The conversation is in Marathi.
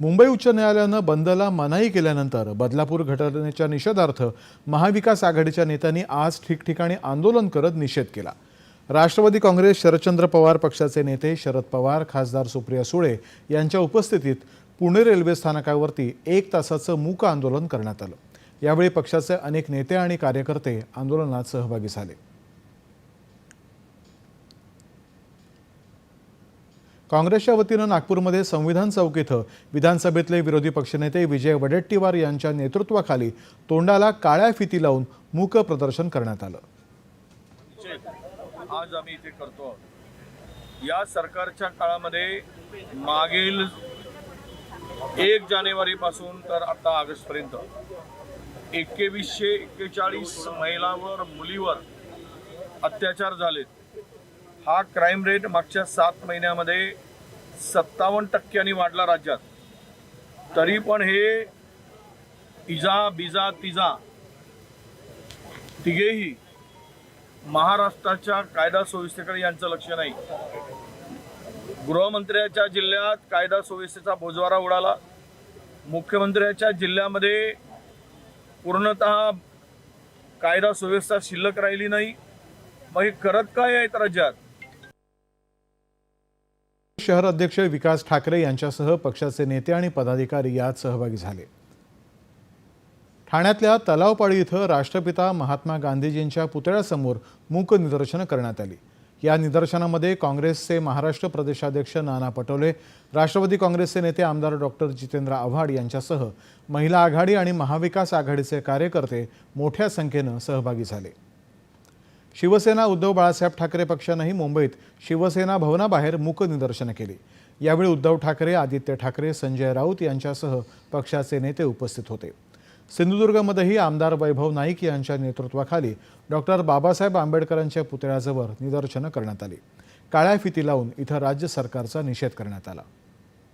मुंबई उच्च न्यायालयानं बंदला मनाई केल्यानंतर बदलापूर घटनेच्या निषेधार्थ महाविकास आघाडीच्या नेत्यांनी आज ठिकठिकाणी आंदोलन करत निषेध केला. राष्ट्रवादी काँग्रेस शरदचंद्र पवार पक्षाचे नेते शरद पवार खासदार सुप्रिया सुळे यांच्या उपस्थितीत पुणे रेल्वे स्थानकावरती एक तासाचं मूक आंदोलन करण्यात आलं. यावेळी पक्षाचे अनेक नेते आणि कार्यकर्ते आंदोलनात सहभागी झाले. काँग्रेसच्या वतीनं नागपूरमध्ये संविधान चौक इथं विधानसभेतले विरोधी पक्षनेते विजय वडेट्टीवार यांच्या नेतृत्वाखाली तोंडाला काळ्या फिती लावून मूक प्रदर्शन करण्यात आलं. आज आम्ही इथे करतो. या सरकारच्या काळामध्ये मागील एक जानेवारी पासून तर आता ऑगस्ट पर्यंत एकवीसशे एक्केचाळीस महिलावर मुलीवर अत्याचार झालेत. हा क्राईम रेट मागच्या सात महिन्यामध्ये सत्तावन्न टक्क्यांनी वाढला राज्यात. तरी पण हे इजा बिजा तिजा तिघेही महाराष्ट्राच्या कायदा सुव्यवस्थेकडे यांचं लक्ष नाही. गृहमंत्र्याच्या जिल्ह्यात कायदा सुव्यवस्थेचा बोजवारा उडाला. मुख्यमंत्र्याच्या जिल्ह्यामध्ये पूर्णतः कायदा सुव्यवस्था शिल्लक राहिली नाही. मग हे करत काय आहेत राज्यात? शहर अध्यक्ष विकास ठाकरे यांच्यासह पक्षाचे नेते आणि पदाधिकारी यात सहभागी झाले. ठाण्यातल्या तलावपाडी इथं राष्ट्रपिता महात्मा गांधीजींच्या पुतळ्यासमोर मूक निदर्शनं करण्यात आली. या निदर्शनामध्ये काँग्रेसचे महाराष्ट्र प्रदेशाध्यक्ष नाना पटोले राष्ट्रवादी काँग्रेसचे नेते आमदार डॉक्टर जितेंद्र आव्हाड यांच्यासह महिला आघाडी आणि महाविकास आघाडीचे कार्यकर्ते मोठ्या संख्येनं सहभागी झाले. शिवसेना उद्धव बाळासाहेब ठाकरे पक्षानंही मुंबईत शिवसेना भवनाबाहेर मूक निदर्शनं केली. यावेळी उद्धव ठाकरे आदित्य ठाकरे संजय राऊत यांच्यासह पक्षाचे नेते उपस्थित होते. सिंधुदुर्गमध्येही आमदार वैभव नाईक यांच्या नेतृत्वाखाली डॉक्टर बाबासाहेब आंबेडकरांच्या पुतळ्याजवळ निदर्शनं करण्यात आली. काळ्या फिती लावून इथं राज्य सरकारचा निषेध करण्यात आला.